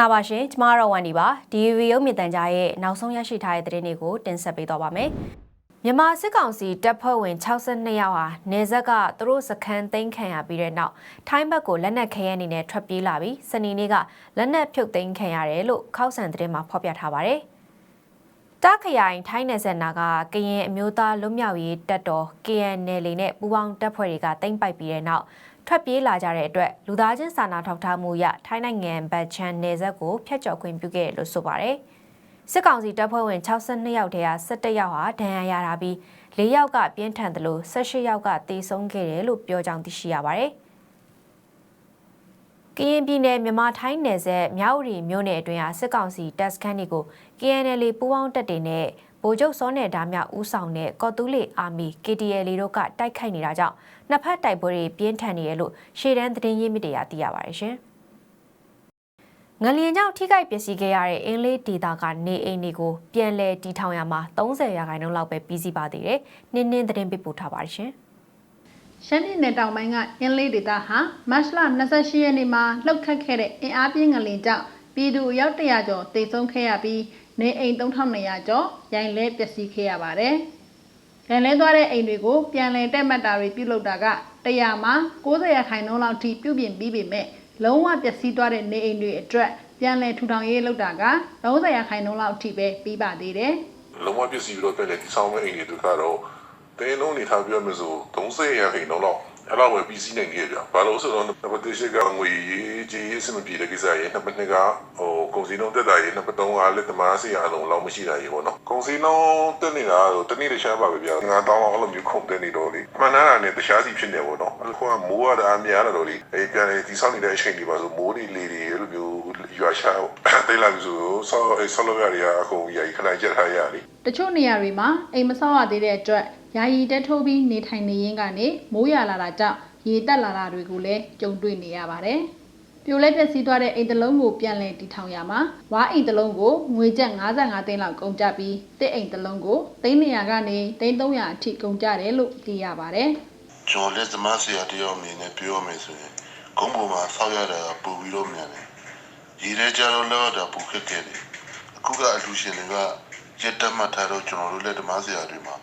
္ဂလာပါရှင်ကျမကတော့ဝန်ဒီပါဒီဗီဒီယိုမြင်တန်ကြားရဲ့နောက်ဆုံးရရှိထားတဲ့သတင်းတွေကိုတင်ဆက်ပေးသွားပါမယ်မြန်မာစစ်ကောင်စီတပ်ဖွဲ့ဝင်62ယောက်ဟာနေဇက်ကသူတို့စခန်းသိမ်းခံရပြီးတဲ့နောက်ထိုင်းဘက်ကိုလက်နက်ခဲယမ်းအနေနဲ့ထွက်ပြေးလာပြီးစနေနေ့ကလက်နက်ဖြုတ်သိမ်းခံရတယ်လို့ခောက်ဆန်သတင်းမှာဖော်ပြထားပါတယ်တခရိုင်ထိုင်းနယ်စပ်နာကကရင်အမျိုးသားလွတ်မြောက်ရေးတပ်တော် KNL နဲ့ပူးပေါင်းတပ်ဖွဲ့တွေကသိမ်းပိုက်ပြီးတဲ့နောက် ထွက်ပြေးလာကြတဲ့အတွက်လူသားချင်းစာနာထောက်ထားမှုရထိုင်းနိုင်ငံဘတ်ချန်နယ်စပ်ကိုဖျက်ချော်ခွင့်ပြုခဲ့တယ်လို့ဆိုပါတယ်။စစ်ကောင်စီတပ်ဖွဲ့ဝင်62ယောက်ထဲက17ယောက်ဟာဒဏ်ရာရတာပြီး4ယောက်ကပြင်းထန်တယ်လို့18ယောက်ကတေဆုံးခဲ့တယ်လို့ပြောကြောင်းသိရှိရပါတယ်။ကရင်ပြည်နယ်မြန်မာထိုင်းနယ်စပ်မြောက်ဥရီမြို့နယ်အတွင်းဟာစစ်ကောင်စီတပ်စခန်းတွေကို KNL ပူးပေါင်းတပ်တွေနဲ့ ဗိုလ်ချုပ်စောနယ်ဒါမြဦးဆောင်တဲ့ကော်တူးလီအာမီ KTL တို့ကတိုက်ခိုက်နေတာကြောင့်နှစ်ဖက်တိုက်ပွဲတွေပြင်းထန်နေရလို့ရှေ့တန်းသတင်းရင်းမြစ်တွေကသိရပါတယ်ရှင်။ငလျင်ကြောင့်ထိခိုက်ပျက်စီးခဲ့ရတဲ့အင်းလေးဒေတာကနေအိမ်တွေကိုပြန်လည်တီထောင်ရမှာ30ရာခိုင်နှုန်းလောက်ပဲပြီးစီးပါသေးတယ်။နင်းနင်းသတင်းပေးပို့ထားပါတယ်ရှင်။ရှမ်းပြည်နယ်တောင်ပိုင်းကအင်းလေးဒေသဟာမတ်လ28ရက်နေ့မှာလှုပ်ခတ်ခဲ့တဲ့အင်အားပြင်းငလင်ကြောင့်ပြည်သူအယောက်100ကျော်တိတ်ဆုံးခဲ့ရပြီး နေအိမ်3200ကျော်ရိုင်လဲပျက်စီးခဲ့ရပါတယ်။ရိုင်လဲသွားတဲ့အိမ်တွေကိုပြန်လည်တက်မှတ်တာတွေပြုလုပ်တာက100မှာ90ရာခိုင်နှုန်းလောက်ထိပြုပြင်ပြီးပေမဲ့လုံးဝပျက်စီးသွားတဲ့နေအိမ်တွေအတွက်ပြန်လည်ထူထောင်ရေးလုပ်တာက30ရာခိုင်နှုန်းလောက်ထိပဲပြီးပါသေးတယ်။လုံးဝပြည့်စည်ပြီးတော့ပြန်လေဒီဆောင်မဲ့အိမ်တွေတို့ကတော့တင်းလုံးနေထားပြရမယ်ဆို30ရာခိုင်နှုန်းလောက်အဲ့လောက်ပဲပြီးစီးနိုင်ခဲ့ကြ။ဘာလို့ဆိုတော့နံပါတ်1ရှိကငွေရေးကြီးရေးအဆင်မပြေတဲ့ကိစ္စရေးနံပါတ်2ကဟိုကုန်စည်နှုန်းတက်တာရေးနံပါတ်3ကလက်သမားစီအလုံးလောက်မရှိတာရေးပေါ့နော်။ကုန်စည်နှုန်းတက်နေတာတော့တနေ့တခြားပါပဲဗျာ။ငါတောင်းအောင်အဲ့လိုမျိုးခုန်တက်နေတော့လေ။မှန်တာနဲ့တခြားစီဖြစ်နေပေါ့နော်။အခုကမိုးရတာအများလာတော့လေ။အေးပြန်လေဒီဆောင်နေတဲ့အချိန်တွေပါဆိုမိုးတွေလေတွေအဲ့လိုမျိုးရွာရှာတိတ်လာပြီဆိုဆောက်ဆောက်လို့ရရအခုရာကြီးခဏကြက်ထားရလေ။တချို့နေရာတွေမှာအိမ်မဆောက်ရသေးတဲ့အတွက် ယာယီတက်ထိုးပြီးနေထိုင်နေရင်းကနေမိုးရွာလာတာကြောင့်ရေတက်လာတာတွေကိုလည်းကြုံတွေ့နေရပါတယ်။ပြိုလဲပျက်စီးသွားတဲ့အိမ်တစ်လုံးကိုပြန်လည်တည်ထောင်ရမှာဝါအိမ်တစ်လုံးကိုငွေကျပ်55သိန်းလောက်ကုန်ကျပြီးတစ်အိမ်တစ်လုံးကိုသိန်း100ကနေသိန်း300အထိကုန်ကျတယ်လို့သိရပါတယ်။ကျွန်တော်လက်သမားဆရာတယောက်အနေနဲ့ပြောရမယ်ဆိုရင်ဂုံးပေါ်မှာဆောက်ရတာပူပြီးတော့မြန်တယ်။ဒီထဲကျတော့လောက်တာပူခက်ခဲ့တယ်။အခုကအလူရှင်တွေကရက်တက်မှတ်ထားတော့ကျွန်တော်တို့လက်သမားဆရာတွေမှာ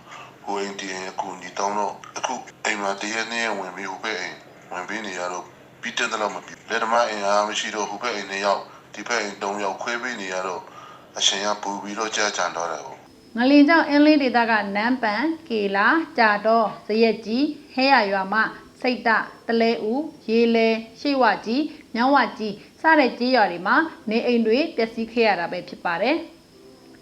ဟိုအိမ်တီးရင်အခုညီတောင်းတော့အခုအိမ်မှာတရက်နှစ်ရက်ဝင်ပြီးဟိုဘက်အိမ်ဝင်ပြီးနေရတော့ပြီးတဲ့တော့မပြီးလက်သမားအိမ်အားမရှိတော့ဟိုဘက်အိမ်နှစ်ယောက်ဒီဘက်အိမ်သုံးယောက်ခွဲပြီးနေရတော့အရှင်ကပူပြီးတော့ကြာကြံတော့တယ်ဟုတ်ငလင်ကြောင့်အင်းလေးဒေသကနန်းပန်ကေလာကြာတော့ဇရက်ကြီးဟဲရရွာမစိတ်တတလဲဦးရေလဲရှေ့ဝကြီးမြောင်းဝကြီးစတဲ့ကြီးရွာတွေမှာနေအိမ်တွေပျက်စီးခဲ့ရတာပဲဖြစ်ပါတယ်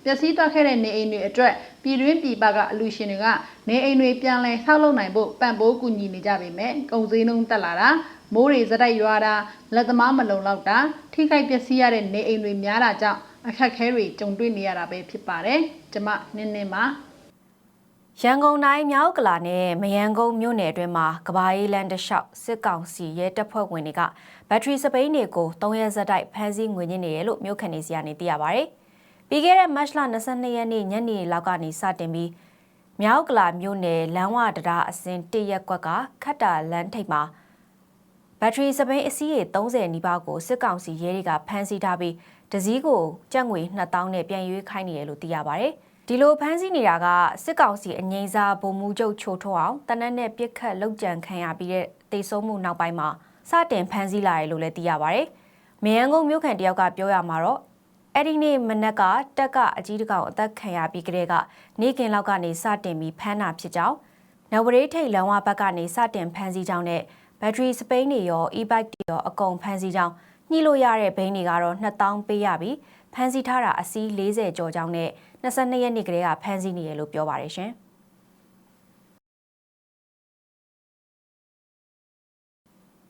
ပျက်စီးသွားခဲ့တဲ့နေအိမ်တွေအတွက်ပြည်တွင်းပြည်ပကအလူရှင်တွေကနေအိမ်တွေပြန်လည်ဆောက်လုပ်နိုင်ဖို့ပံ့ပိုးကူညီနေကြပေမဲ့ကုန်စည်နှုန်းတက်လာတာမိုးတွေစတိုက်ရွာတာလက်သမားမလုံလောက်တာထိခိုက်ပျက်စီးရတဲ့နေအိမ်တွေများတာကြောင့်အခက်အခဲတွေကြုံတွေ့နေရတာပဲဖြစ်ပါတယ်ကျမနင်းနေပါရန်ကုန်တိုင်းမြောက်ကလာနဲ့မယန်းကုန်းမြို့နယ်အတွင်းမှာကဘာအေးလန်တလျှောက်စစ်ကောင်စီရဲတပ်ဖွဲ့ဝင်တွေကဘက်ထရီစပိန်တွေကို၃ရက်ဆက်တိုက်ဖမ်းဆီးငွေညှစ်နေတယ်လို့မြို့ခံတွေစီကနေသိရပါဗျ။ ပြီးခဲ့တဲ့မတ်လ22ရက်နေ့ညနေလောက်ကနေစတင်ပြီးမြောက်ကလာမြို့နယ်လမ်းဝတရာအစင်တရက်ကွက်ကခတ်တာလမ်းထိပ်မှာဘက်ထရီစပိန်အစီးရေ30နီးပါးကိုစစ်ကောင်စီရဲတွေကဖမ်းဆီးထားပြီးတစည်းကိုကြက်ငွေ2000နဲ့ပြန်ရွေးခိုင်းနေတယ်လို့သိရပါဗျ။ဒီလိုဖမ်းဆီးနေတာကစစ်ကောင်စီအငိမ့်စားဗိုလ်မှူးချုပ်ချိုထွန်းအောင်တနက်နဲ့ပြစ်ခတ်လောက်ကြံခံရပြီးတဲ့တေဆုံးမှုနောက်ပိုင်းမှာစတင်ဖမ်းဆီးလာတယ်လို့လည်းသိရပါဗျ။မယန်းကုန်းမြို့ခံတယောက်ကပြောရမှာတော့ အဲ့ဒီနေ့မနက်ကတက်ကအကြီးတကောင်အသက်ခံရပြီးကလေးကနေကင်လောက်ကနေစတင်ပြီးဖမ်းတာဖြစ်ကြောင်းနောက်ပရိထိတ်လမ်းဝဘက်ကနေစတင်ဖမ်းဆီးကြောင်းနဲ့ဘက်ထရီစပိန်တွေရော e-bike တွေရောအကုန်ဖမ်းဆီးကြောင်းညှိလို့ရတဲ့ဘိန်းတွေကတော့2000ပေးရပြီးဖမ်းဆီးထားတာအစီး40ကျော်ကြောင်းနဲ့22ရက်နေ့ကလေးကဖမ်းဆီးနေရလို့ပြောပါတယ်ရှင်